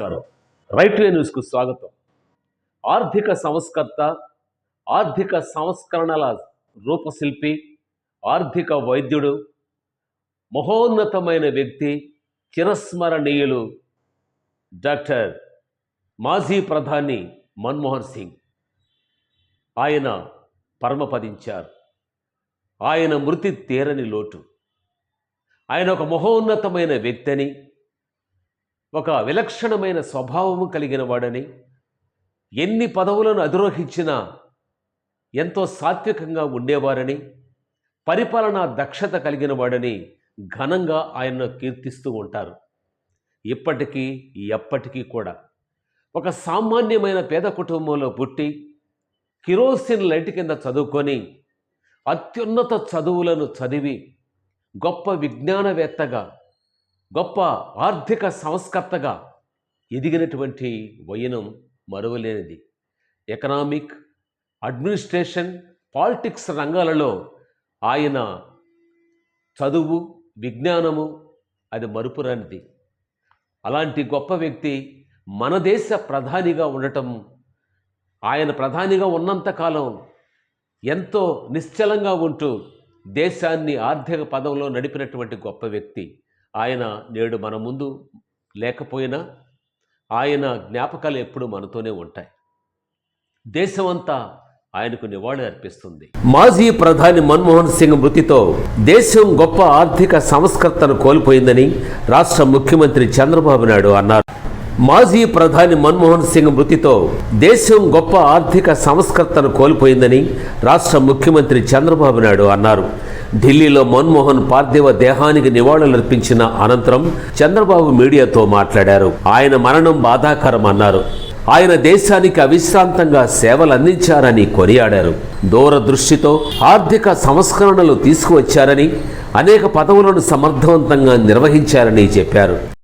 నమస్కారం. Right way న్యూస్కు స్వాగతం. ఆర్థిక సంస్కర్త ఆర్థిక సంస్కరణల రూపశిల్పి ఆర్థిక వైద్యుడు మహోన్నతమైన వ్యక్తి చిరస్మరణీయులు డాక్టర్ మాజీ ప్రధాని మన్మోహన్ సింగ్. ఆయన పరమపదించారు. ఆయన మృతి తీరని లోటు. ఆయన ఒక మహోన్నతమైన వ్యక్తిని ఒక విలక్షణమైన స్వభావము కలిగిన వాడని ఎన్ని పదవులను అధిరోహించినా ఎంతో సాత్వికంగా ఉండేవారని పరిపాలనా దక్షత కలిగిన వాడని ఘనంగా ఆయన్ను కీర్తిస్తూ ఉంటారు. ఇప్పటికీ ఎప్పటికీ కూడా. ఒక సామాన్యమైన పేద కుటుంబంలో పుట్టి కిరోసిన్ లైట్ కింద చదువుకొని అత్యున్నత చదువులను చదివి గొప్ప విజ్ఞానవేత్తగా గొప్ప ఆర్థిక సంస్కర్తగా ఎదిగినటువంటి వయనం మరువలేనిది. ఎకనామిక్ అడ్మినిస్ట్రేషన్ పాలిటిక్స్ రంగాలలో ఆయన చదువు విజ్ఞానము అది మరుపురానిది. అలాంటి గొప్ప వ్యక్తి మన దేశ ప్రధానిగా ఉండటం ఆయన ప్రధానిగా ఉన్నంతకాలం ఎంతో నిశ్చలంగా ఉంటూ దేశాన్ని ఆర్థిక పదంలో నడిపినటువంటి గొప్ప వ్యక్తి. ఆయన నేడు మన ముందు లేకపోయినా ఆయన జ్ఞాపకాలు ఎప్పుడు మనతోనే ఉంటాయి. దేశమంతా ఆయనకు నివాళి అర్పిస్తుంది. మాజీ ప్రధాని మన్మోహన్ సింగ్ మృతితో దేశం గొప్ప ఆర్థిక సంస్కర్తను కోల్పోయిందని రాష్ట్ర ముఖ్యమంత్రి చంద్రబాబు నాయుడు అన్నారు. మాజీ ప్రధాని మన్మోహన్ సింగ్ మృతితో దేశం గొప్ప ఆర్థిక సంస్కర్తను కోల్పోయిందని రాష్ట్ర ముఖ్యమంత్రి చంద్రబాబు నాయుడు అన్నారు. ఢిల్లీలో మన్మోహన్ పార్థివ దేహానికి నివాళులర్పించిన అనంతరం చంద్రబాబు మీడియాతో మాట్లాడారు. ఆయన మరణం బాధాకరం అన్నారు. ఆయన దేశానికి అవిశ్రాంతంగా సేవలు అందించారని కొనియాడారు. దూరదృష్టితో ఆర్థిక సంస్కరణలు తీసుకువచ్చారని అనేక పదవులను సమర్థవంతంగా నిర్వహించారని చెప్పారు.